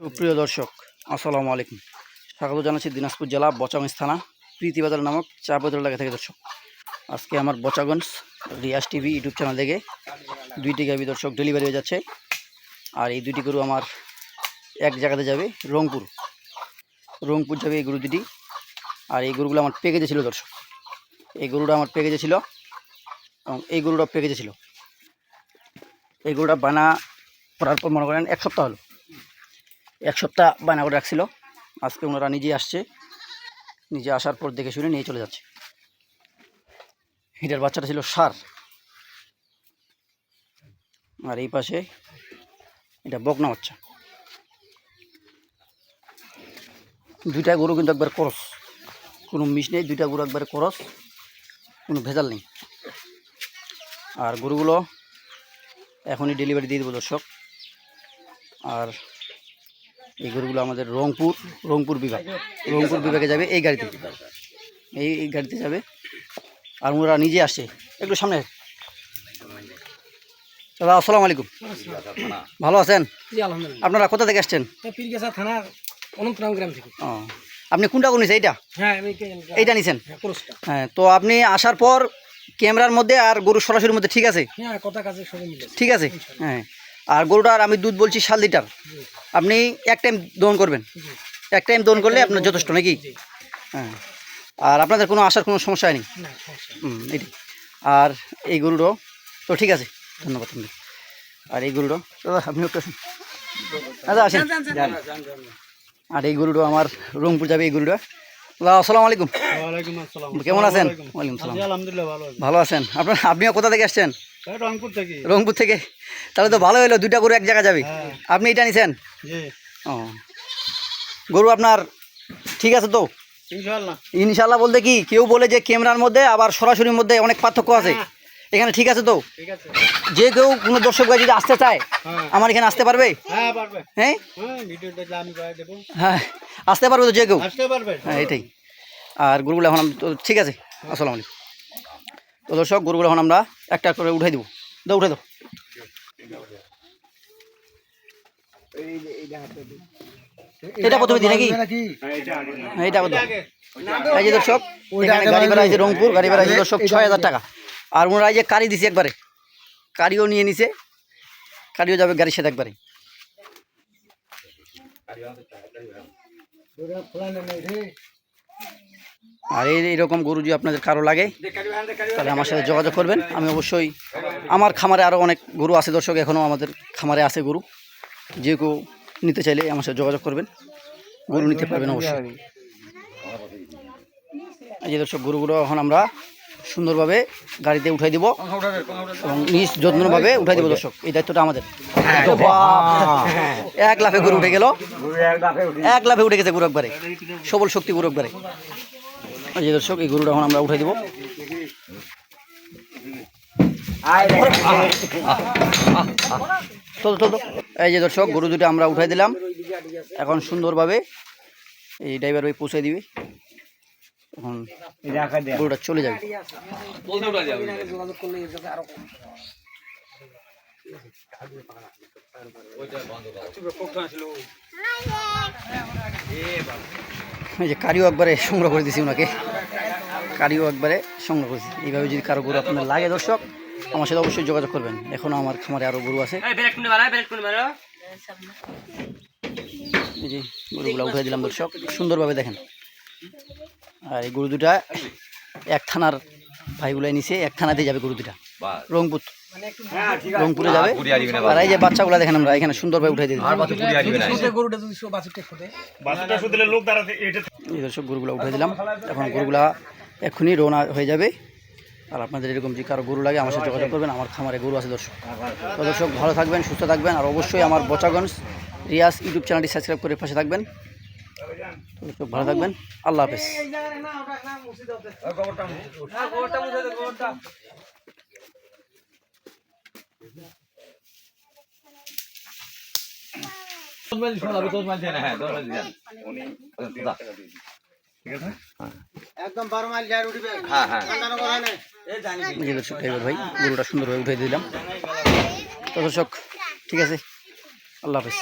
সুপ্রিয় দর্শক, আসসালামু আলাইকুম। স্বাগত জানাচ্ছি দিনাজপুর জেলা বচাগঞ্জ থানা, প্রীতিবাজার নামক চা বাজার এলাকা থেকে দর্শক। আজকে আমার Bochaganj Riaz TV YouTube channel থেকে দুইটি গাবি দর্শক ডেলিভারি হয়ে যাচ্ছে। আর এই দুইটি গরু আমার এক জায়গাতে যাবে, রংপুর। রংপুর যাবে এই গরু দুটি আর এই গরুগুলো আমার পেকেজে ছিল দর্শক। এই গরুটা আমার পেকেজে ছিল এবং এই গরুটা পেকেজে ছিল এই গরুটা বানা করার পর মনে করেন এক সপ্তাহ হলো। এক সপ্তাহ বায়না করে রাখছিল। আজকে ওনারা নিজে আসছে। নিজে আসার পর দেখে শুনে নিয়ে চলে যাচ্ছে। এটার বাচ্চাটা ছিল সার। আর এই পাশে এটা বকনা বাচ্চা। দুইটা গরু কিন্তু একবার করস। কোনো মিশ নেই, দুইটা গরু একবারে করস। কোনো ভেজাল নেই। আর গরুগুলো এখনই ডেলিভারি দিয়ে দেবো দর্শক। আর এই গরুগুলো আমাদের রংপুর রংপুর বিভাগ। রংপুর বিভাগে যাবে এই গাড়িতে এই এই গাড়িতে যাবে। আর ওরা নিজে আসে। একটু সামনে দাদা আসসালামু আলাইকুম। ভালো আছেন? আপনারা কোথা থেকে আসছেন? থানার অনন্তরাম গ্রাম থেকে। ও আপনি কোনটা কোন এইটা? হ্যাঁ এইটা নিছেন? হ্যাঁ, হ্যাঁ তো আপনি আসার পর ক্যামেরার মধ্যে আর গরু সরাসরির মধ্যে ঠিক আছে? হ্যাঁ ঠিক আছে? হ্যাঁ। আর গরুটার আমি দুধ বলছি সাত লিটার। আপনি এক টাইম দহন করবেন। এক টাইম দহন করলে আপনার যথেষ্ট নাকি? হ্যাঁ। আর আপনাদের কোনো আসার কোনো সমস্যা নেই। হুম এটাই। আর এই গরুটাও তো ঠিক আছে। ধন্যবাদ আপনাদের আর এই গরুটাও দাদা আপনি একটু আসুন। আর এই গরুটা আমার রংপুর যাবে এই গরুটা। আসসালামু আলাইকুম। ওয়ালাইকুম আসসালাম। কেমন আছেন? ওয়ালাইকুম সালাম। আলহামদুলিল্লাহ ভালো আছি। ভালো আছেন? আপনার আপনিও কোথা থেকে আসছেন? রংপুর থেকে। রংপুর থেকে। তাহলে তো ভালো হলো দুইটা গরু এক জায়গায় যাবে। হ্যাঁ। আপনি এটা নিছেন? জি। ও। গরু আপনার ঠিক আছে তো? ইনশাআল্লাহ। বলতে কি কেউ বলে যে ক্যামেরার মধ্যে আবার সরাসরির মধ্যে অনেক পার্থক্য আছে। হ্যাঁ। এখানে ঠিক আছে তো? যে কেউ কোনো দর্শক যদি আসতে চায় হ্যাঁ। আমার এখানে আসতে পারবে? হ্যাঁ হ্যাঁ? আসতে পারবে তো যে কেউ? আসতে পারবে। হ্যাঁ এটাই। আর গরুগুলো এখন আম- তো ঠিক আছে আসসালামু আলাইকুম। তো দর্শক গরুগুলো এখন আমরা একটা করে উঠাই দেবো। দাও উঠে দাও। এটা প্রথমে দিই নাকি? হ্যাঁ, এটা প্রথমে এই যে দর্শক এখানে গাড়ি ভাড়া আছে রংপুর গাড়ি ভাড়া আছে দর্শক ছয় হাজার টাকা। আর ওনারা এই যে কারি দিছে একবারে। কারিও নিয়ে নিছে। কারিও যাবে গাড়ির সাথে একবারে। আর এই এইরকম গরু যদি আপনাদের কারও লাগে তাহলে আমার সাথে যোগাযোগ করবেন। আমি অবশ্যই আমার খামারে আরও অনেক গরু আছে দর্শক এখনও আমাদের খামারে আছে গরু। যে কেউ নিতে চাইলে আমার সাথে যোগাযোগ করবেন। গরু নিতে পারবেন অবশ্যই। এই যে দর্শক গরুগুলো এখন আমরা সুন্দরভাবে গাড়িতে উঠাই দিব এবং নিজ যত্নভাবে উঠাই দিব দর্শক। এই দায়িত্বটা আমাদের। তো এক লাফে গরু উঠে গেল। এক লাফে উঠে গেছে গরু একবারে। সবল শক্তি গরু একবারে। যে দর্শক, এই গরুটা এখন আমরা উঠাই দিব। চল চল এই যে দর্শক, গরু দুটো আমরা উঠাই দিলাম। এখন সুন্দরভাবে এই ড্রাইভার ওই পৌঁছে দিবে। এখন গরুটা চলে যাবে এর জায়গায় আরও কম। এই যে কারিও একবারে সংগ্রহ করে দিছি ওনাকে। কারিও একবারে সংগ্রহ করেছি এইভাবে যদি কারও গরু আপনার লাগে দর্শক আমার সাথে অবশ্যই যোগাযোগ করবেন। এখনও আমার খামারে আরও গরু আছে। এই যে গরুগুলো উঠে দিলাম দর্শক সুন্দরভাবে দেখেন। আর এই গরু দুটা এক থানার ভাইগুলাই নিচে এক থানাতেই যাবে গরু দুটা। রংপুর। রংপুরে যাবে? আর এই যে বাচ্চাগুলো দেখেন আমরা এখানে সুন্দরভাবে উঠে দিই এই দর্শক গরুগুলো উঠে দিলাম। এখন গরুগুলা এক্ষুনি রওনা হয়ে যাবে। আর আপনাদের এরকম যে কারও গরু লাগে আমার সাথে যোগাযোগ করবেন। আমার খামারে গরু আছে দর্শক। তো দর্শক ভালো থাকবেন সুস্থ থাকবেন। আর অবশ্যই আমার বচাগঞ্জ রিয়াজ ইউটিউব চ্যানেলটি সাবস্ক্রাইব করে পাশে থাকবেন। তো ভালো থাকবেন। আল্লাহ হাফেজ একদম বারো মাইল যায় উঠবে এই যে দর্শক ড্রাইভার ভাই গরুটা সুন্দরভাবে উঠে দিলাম। তো দর্শক ঠিক আছে। আল্লাহ হাফেজ।